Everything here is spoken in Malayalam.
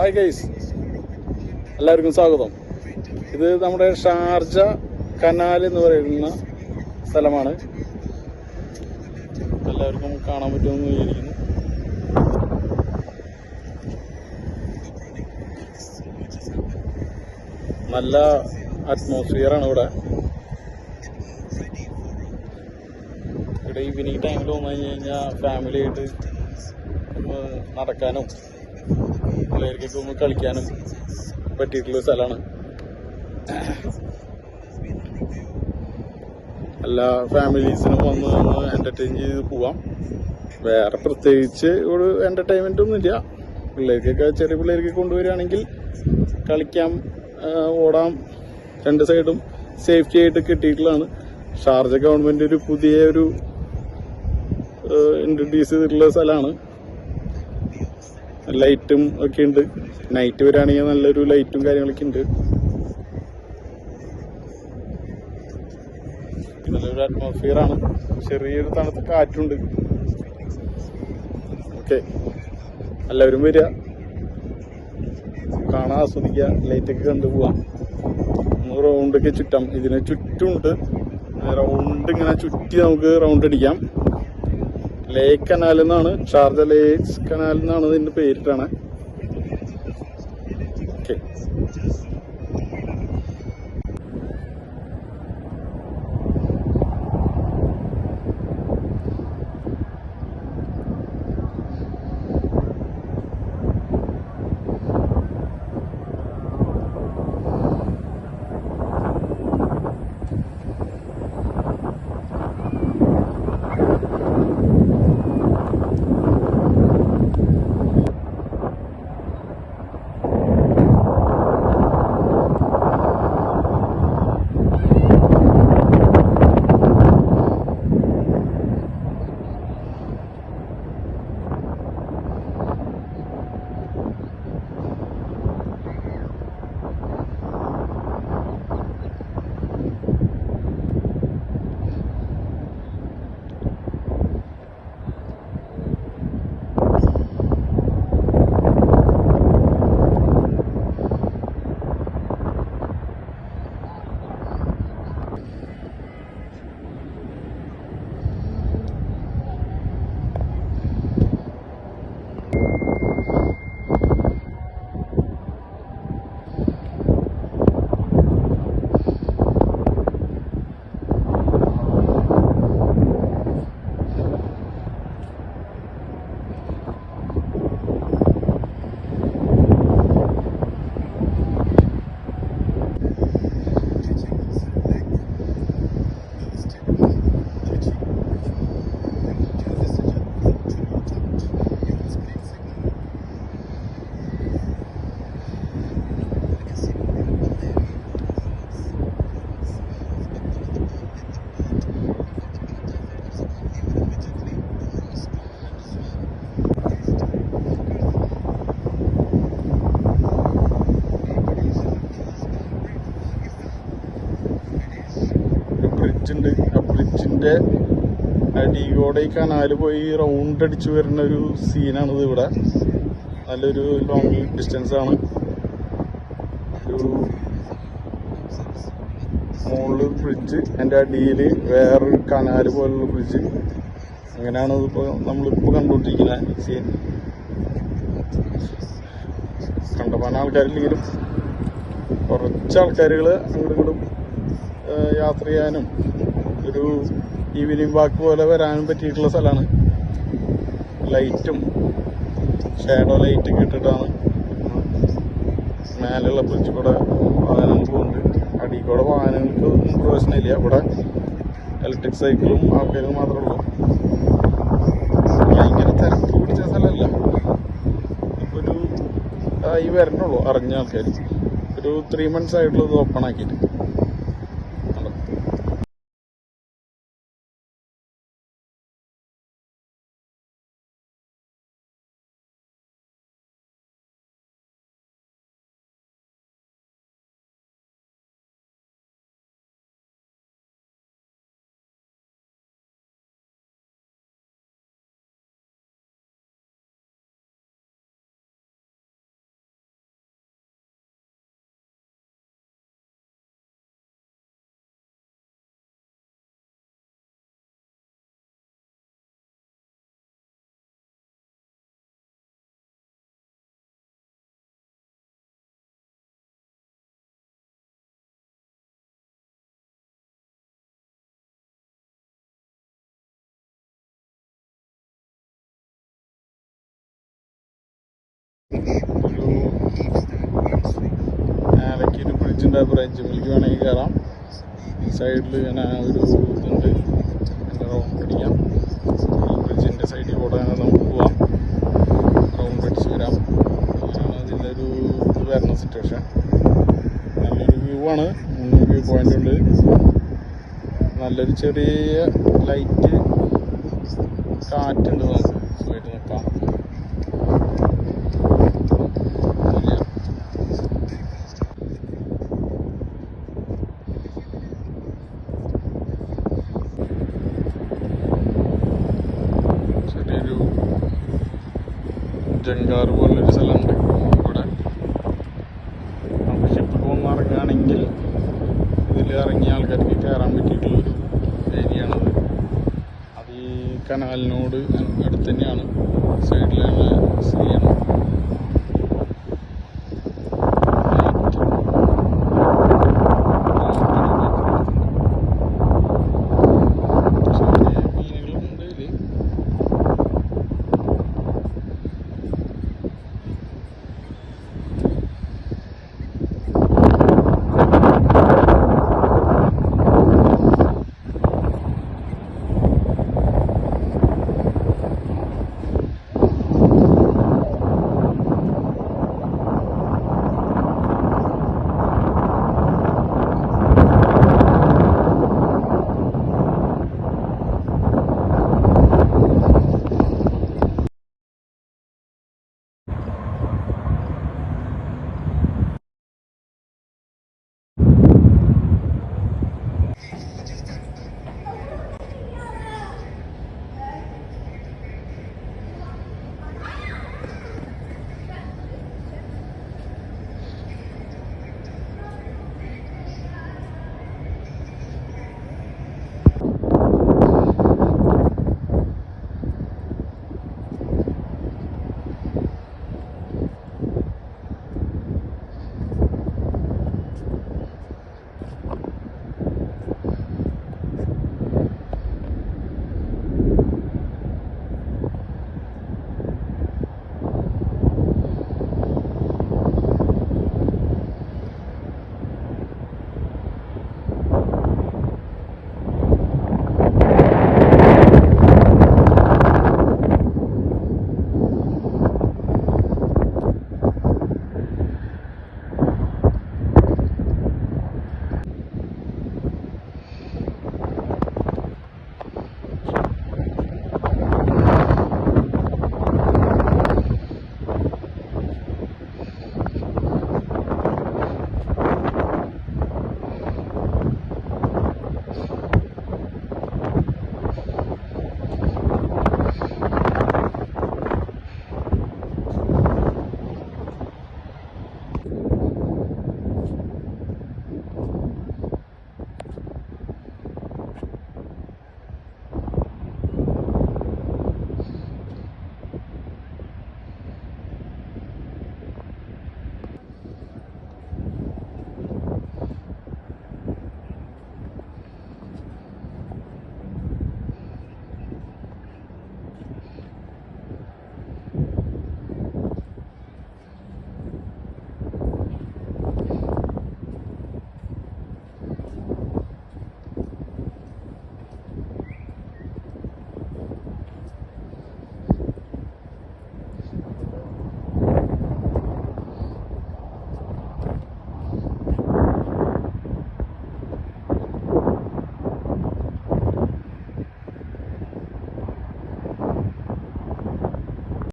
ഹായ് ഗൈസ് എല്ലാവർക്കും സ്വാഗതം. ഇത് നമ്മുടെ ഷാർജ കനാൽ എന്ന് പറയുന്ന സ്ഥലമാണ്. എല്ലാവർക്കും കാണാൻ പറ്റുമെന്ന് വിചാരിക്കുന്നു. നല്ല അറ്റ്മോസ്ഫിയർ ആണ് ഇവിടെ. ഇവിടെ ഈവനിങ് ടൈമിൽ വന്നു കഴിഞ്ഞ് കഴിഞ്ഞാൽ ഫാമിലി ആയിട്ട് ഒന്ന് നടക്കാനും പിള്ളേർക്കൊക്കെ ഒന്ന് കളിക്കാനും പറ്റിയിട്ടുള്ള സ്ഥലമാണ്. എല്ലാ ഫാമിലീസിനും വന്ന് ഒന്ന് എന്റർടൈൻ ചെയ്ത് പോവാം. വേറെ പ്രത്യേകിച്ച് ഒരു എന്റർടൈൻമെന്റ് ഒന്നുമില്ല. പിള്ളേർക്കൊക്കെ ചെറിയ പിള്ളേർക്ക് കൊണ്ടുവരികയാണെങ്കിൽ കളിക്കാം ഓടാം. രണ്ട് സൈഡും സേഫ്റ്റി ആയിട്ട് കിട്ടിയിട്ടുള്ളതാണ്. ഷാർജ ഗവൺമെന്റ് ഒരു പുതിയ ഒരു ഇൻട്രൊഡ്യൂസ് ചെയ്തിട്ടുള്ള സ്ഥലമാണ്. ലൈറ്റും ഒക്കെ ഉണ്ട്. നൈറ്റ് വരികയാണെങ്കിൽ നല്ലൊരു ലൈറ്റും കാര്യങ്ങളൊക്കെ ഉണ്ട്. നല്ലൊരു അറ്റ്മോസ്ഫിയർ ആണ്. ചെറിയൊരു തണുത്ത കാറ്റുണ്ട്. ഓക്കെ എല്ലാവരും വരിക. കാണാൻ ആസ്വദിക്കുക. ലൈറ്റൊക്കെ കണ്ടു പോവാം. റൗണ്ട് റൗണ്ടൊക്കെ ചുറ്റാം. ഇതിന് ചുറ്റുമുണ്ട്. റൗണ്ട് ഇങ്ങനെ ചുറ്റി നമുക്ക് റൗണ്ട് അടിക്കാം. ലേക്ക് കനാൽ എന്നാണ് ഷാർജ ലേക്സ് കനാൽ എന്നാണ് ഇതിന്റെ പേരിട്ടാണ്. ബ്രിഡ്ജിന്റെ ഡി ഈ കനാല് പോയി റൗണ്ട് അടിച്ചു വരുന്ന ഒരു സീനാണിത് ഇവിടെ നല്ലൊരു ലോങ് ഡിസ്റ്റൻസ് ആണ്. ഒരു മുകളിൽ ഫ്രിഡ്ജ് അതിന്റെ അടിയിൽ വേറൊരു കനാല് പോലുള്ള ഫ്രിഡ്ജ് അങ്ങനെയാണ് ഇതിപ്പോ നമ്മളിപ്പോ കണ്ടുകൊണ്ടിരിക്കുന്ന സീൻ കണ്ടമാന ആൾക്കാരില്ലെങ്കിലും കുറച്ച് ആൾക്കാരുകൾ അങ്ങോട്ടും ഇങ്ങോട്ടും യാത്ര ചെയ്യാനും ഒരു ഈവനിങ് വാക്ക് പോലെ വരാനും പറ്റിയിട്ടുള്ള സ്ഥലമാണ്. ലൈറ്റും ഷാഡോ ലൈറ്റ് കിട്ടിട്ടാണ് മേലുള്ള ബ്രിഡ്ജ് കൂടെ വാഹനങ്ങൾ പോകുന്നുണ്ട് അടിയിൽ കൂടെ വാഹനങ്ങൾക്ക് ഒന്നും പ്രവേശനമില്ല ഇവിടെ ഇലക്ട്രിക് സൈക്കിളും ആൾക്കാരും മാത്രമേ ഉള്ളൂ. ഭയങ്കര തിരക്ക് പിടിച്ച സ്ഥലമല്ല. ഒരു ഈ വരണുള്ളൂ അറിഞ്ഞ ആൾക്കാർ ഒരു ത്രീ മന്ത്സ് ആയിട്ടുള്ളത് ഓപ്പൺ ആക്കിയിട്ട്. ഒരു ബ്രിഡ്ജിന്റെ ബ്രിഡ്ജ് മിൽക്ക് വേണമെങ്കിൽ കയറാം. സൈഡിൽ ഇങ്ങനെ ഒരു ഇതുണ്ട്. ഇങ്ങനെ റൗണ്ട് പിടിക്കാം. ബ്രിഡ്ജിന്റെ സൈഡിൽ കൂടെ നമുക്ക് പോവാം. റൗണ്ട് അടിച്ച് വരാം. അങ്ങനെയാണ് അതിന്റെ ഒരു ഇത് വരുന്ന സിറ്റുവേഷൻ നല്ലൊരു വ്യൂ ആണ്. മൂന്ന് വ്യൂ പോയിന്റ് ഉണ്ട്. നല്ലൊരു ചെറിയ ലൈറ്റ് കാറ്റുണ്ട് നമുക്ക്. സുഖമായിട്ട് നിൽക്കാം. ആറ്റൻകാർ പോലൊരു സ്ഥലമുണ്ട് ഇവിടെ നമുക്ക് ഷിപ്പ് പോകുന്ന ഇറങ്ങുകയാണെങ്കിൽ ഇതിൽ ഇറങ്ങിയ ആൾക്കാർക്ക് കയറാൻ പറ്റിയിട്ടുള്ളൊരു ഏരിയയാണത്. അത് ഈ കനാലിനോട് അടുത്ത് തന്നെയാണ്. സൈഡിൽ